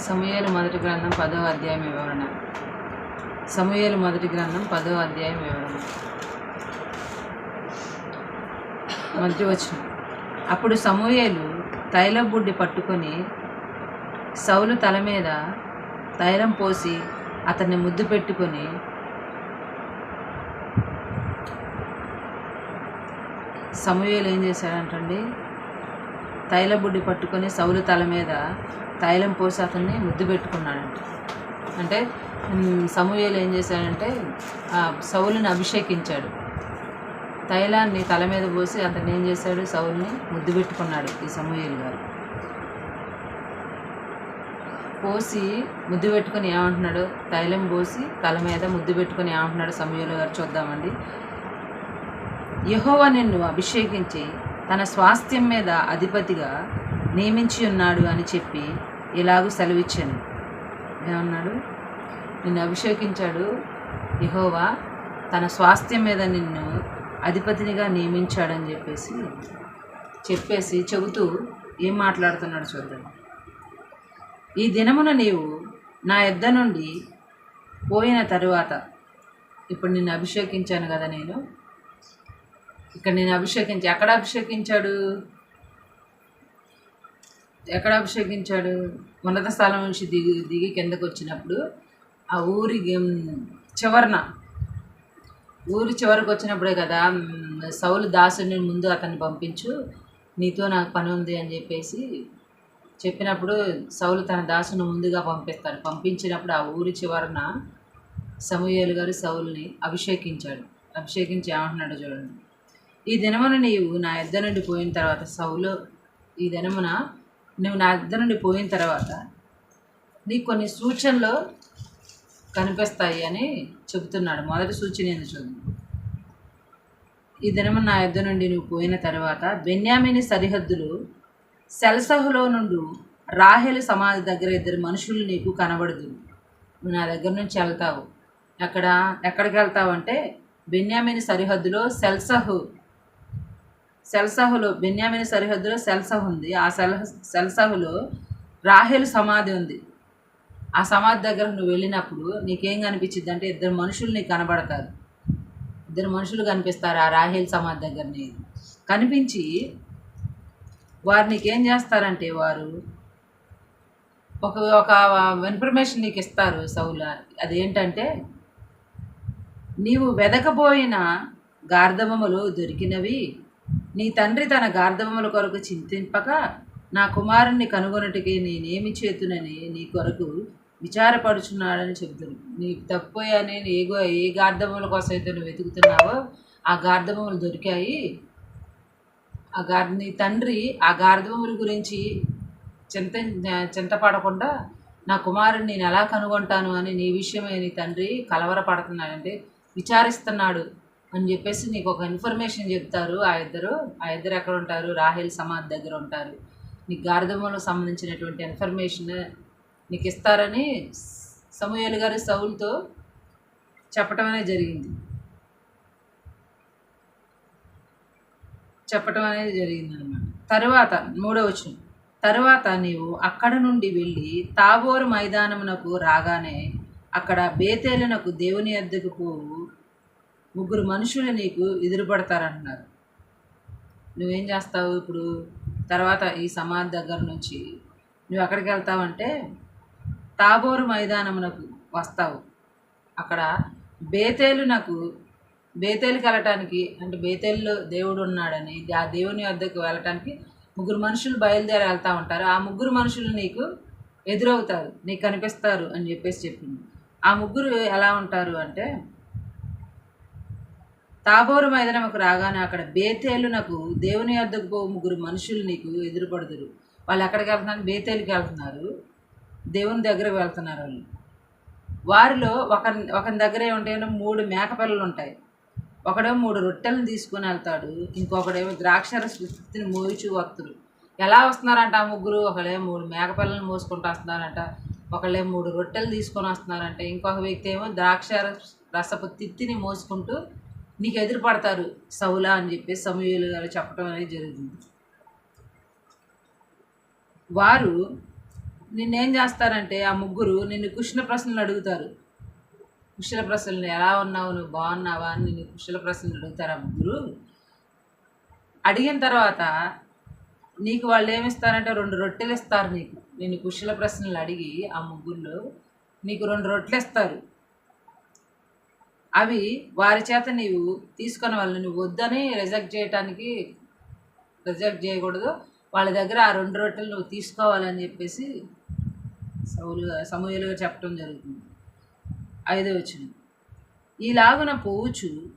సమయాలు మొదటి గ్రంథం పదో అధ్యాయం వివరణ. సమయాలు మొదటి గ్రంథం పదో అధ్యాయం వివరణ. మధ్య వచ్చిన అప్పుడు సమూయేలు తైలం బుడ్డి పట్టుకొని సౌలు తల మీద తైలం పోసి అతన్ని ముద్దు పెట్టుకొని సమూయేలు ఏం చేశాడంటండి? తైల బుడ్డి పట్టుకొని సౌలు తల మీద తైలం పోసి అతన్ని ముద్దు పెట్టుకున్నాడంట. అంటే సమూహలు ఏం చేశాడంటే ఆ సౌలుని అభిషేకించాడు. తైలాన్ని తల మీద పోసి అతను ఏం చేశాడు? సౌల్ని ముద్దు పెట్టుకున్నాడు ఈ సమూహలు గారు. పోసి ముద్దు పెట్టుకొని ఏమంటున్నాడు? తైలం పోసి తల మీద ముద్దు పెట్టుకొని ఏమంటున్నాడు సమూహలు గారు? చూద్దామండి. యహోవా నిన్ను అభిషేకించి తన స్వాస్థ్యం మీద అధిపతిగా నియమించి ఉన్నాడు అని చెప్పి ఇలాగూ సెలవిచ్చాను. ఏమన్నాడు? నిన్ను అభిషేకించాడు ఇహోవా తన స్వాస్థ్యం మీద నిన్ను అధిపతినిగా నియమించాడని చెప్పేసి చెప్పేసి చెబుతూ ఏం మాట్లాడుతున్నాడు చూద్దాం. ఈ దినమున నీవు నా యొద్ద నుండి పోయిన తరువాత ఇప్పుడు నిన్ను అభిషేకించాను కదా నేను. ఇక్కడ నేను అభిషేకించి ఎక్కడ అభిషేకించాడు? ఎక్కడ అభిషేకించాడు? ఉన్నత స్థలం నుంచి దిగి దిగి కిందకు వచ్చినప్పుడు ఆ ఊరి చివరన ఊరి చివరికి వచ్చినప్పుడే కదా సౌలు దాసుని ముందు అతన్ని పంపించు నీతో నాకు పని ఉంది అని చెప్పేసి చెప్పినప్పుడు సౌలు తన దాసును ముందుగా పంపిస్తాడు. పంపించినప్పుడు ఆ ఊరి చివరన సమూహలు గారు సౌల్ని అభిషేకించాడు. అభిషేకించి ఏమంటున్నాడు చూడండి. ఈ దినమున నీవు నా ఇద్దరు నుండి పోయిన తర్వాత సౌలు ఈ దినమున నువ్వు నా దగ్గర నుండి పోయిన తర్వాత నీకు కొన్ని సూచనలు కనిపిస్తాయి అని చెబుతున్నాడు. మొదటి సూచన ఏంది చూద్దాం ఈ దినము నా యుద్ధ నుండి నువ్వు పోయిన తర్వాత బెన్యామిని సరిహద్దులు సెల్సహులో నుండి రాహెలు సమాధి దగ్గర ఇద్దరు మనుషులు నీకు కనబడదు. నువ్వు నా దగ్గర నుంచి వెళ్తావు. ఎక్కడ ఎక్కడికి వెళ్తావు అంటే బెన్యామిని సరిహద్దులో సెల్సహు సెల్సహులో బెన్యామిని సరిహద్దులో సెల్సహు ఉంది. ఆ సెల్ సెల్సహులో రాహేలు సమాధి ఉంది. ఆ సమాధి దగ్గర నువ్వు వెళ్ళినప్పుడు నీకేం కనిపించింది అంటే ఇద్దరు మనుషులు నీకు కనబడతారు. ఇద్దరు మనుషులు కనిపిస్తారు ఆ రాహేల్ సమాధి దగ్గరని కనిపించి వారు నీకేం చేస్తారంటే వారు ఒక ఒక ఇన్ఫర్మేషన్ నీకు ఇస్తారు సౌల. అదేంటంటే నీవు వెదకబోయిన గార్ధమములు దొరికినవి నీ తండ్రి తన గార్ధవముల కొరకు చింతింపక నా కుమారుణ్ణి కనుగొనటికి నేనేమి చేతునని నీ కొరకు విచారపడుచున్నాడని చెబుతాను నీకు తప్పోయాని ఏ ఏ గార్ధబొమ్మల కోసం అయితే నువ్వు వెతుకుతున్నావో ఆ గార్ధబొమ్మలు దొరికాయి. ఆ గార్ నీ తండ్రి ఆ గార్ధబొమ్మల గురించి చింత చింతపడకుండా నా కుమారుని నేను ఎలా కనుగొంటాను అని నీ విషయమే నీ తండ్రి కలవరపడుతున్నాడంటే విచారిస్తున్నాడు. అని చెప్పేసి నీకు ఒక ఇన్ఫర్మేషన్ చెప్తారు. ఆ ఇద్దరు ఆ ఇద్దరు ఎక్కడ ఉంటారు? రాహేల్ సమాధి దగ్గర ఉంటారు. నీకు గార్ధములకు సంబంధించినటువంటి ఇన్ఫర్మేషన్ నీకు ఇస్తారని సమూహలు గారు సౌల్తో చెప్పటం అనేది జరిగింది. చెప్పటం అనేది జరిగింది అనమాట తరువాత మూడో వచనం. తరువాత నీవు అక్కడ నుండి వెళ్ళి తాబోరు మైదానమునకు రాగానే అక్కడ బేతేలునకు దేవుని అద్దెకు పోవు. ముగ్గురు మనుషులు నీకు ఎదురుపడతారంటున్నారు. నువ్వేం చేస్తావు ఇప్పుడు? తర్వాత ఈ సమాధి దగ్గర నుంచి నువ్వు ఎక్కడికి వెళ్తావంటే తాబోరు మైదానమునకు వస్తావు. అక్కడ బేతేలు నాకు బేతేలుకి వెళ్ళటానికి అంటే బేతేలులో దేవుడు ఉన్నాడని ఆ దేవుని వద్దకు వెళ్ళటానికి ముగ్గురు మనుషులు బయలుదేరి వెళ్తూ ఉంటారు. ఆ ముగ్గురు మనుషులు నీకు ఎదురవుతారు. నీకు కనిపిస్తారు అని చెప్పేసి చెప్పింది. ఆ ముగ్గురు ఎలా ఉంటారు అంటే తాబోరు మైదానముకు రాగానే అక్కడ బేతేలు నాకు దేవుని వద్దకు పో ముగ్గురు మనుషులు నీకు ఎదురుపడుదురు. వాళ్ళు ఎక్కడికి వెళ్తున్నారు? బేతేలుకి వెళ్తున్నారు. దేవుని దగ్గర వెళ్తున్నారు వాళ్ళు. వారిలో ఒక ఒకని దగ్గర ఏముంటాయంటే మూడు మేకపిల్లలు ఉంటాయి. ఒకడేమో మూడు రొట్టెలను తీసుకొని వెళ్తాడు. ఇంకొకడేమో ద్రాక్షరస్తిని మోయిచు వస్తారు ఎలా వస్తున్నారంట ఆ ముగ్గురు? ఒకళ్ళేమో మూడు మేకపిల్లలను మోసుకుంటూ వస్తున్నారంట. ఒకళ్ళేమో మూడు రొట్టెలు తీసుకొని వస్తున్నారంట. ఇంకొక వ్యక్తి ఏమో ద్రాక్ష రసపు తిత్తిని మోసుకుంటూ నీకు ఎదురుపడతారు సౌలా అని చెప్పి సమూహలు గారు చెప్పడం అనేది జరుగుతుంది వారు నిన్నేం చేస్తారంటే ఆ ముగ్గురు నిన్ను కుశల ప్రశ్నలు అడుగుతారు. కుశల ప్రశ్నలు ఎలా ఉన్నావు? నువ్వు బాగున్నావా? అని నిన్ను కుశల ప్రశ్నలు అడుగుతారు ఆ ముగ్గురు. అడిగిన తర్వాత నీకు వాళ్ళు ఏమిస్తారంటే రెండు రొట్టెలు ఇస్తారు నీకు. నేను కుశల ప్రశ్నలు అడిగి ఆ ముగ్గురులో నీకు రెండు రొట్టెలు ఇస్తారు. అవి వారి చేత నీవు తీసుకున్న వాళ్ళని నువ్వు వద్దని రిజెక్ట్ చేయటానికి రిజెక్ట్ చేయకూడదు. వాళ్ళ దగ్గర ఆ రెండు రొట్టెలు నువ్వు తీసుకోవాలని చెప్పేసి సౌలు సమూహలుగా చెప్పడం జరుగుతుంది. ఐదో వచ్చిన ఈలాగున పోవచ్చు.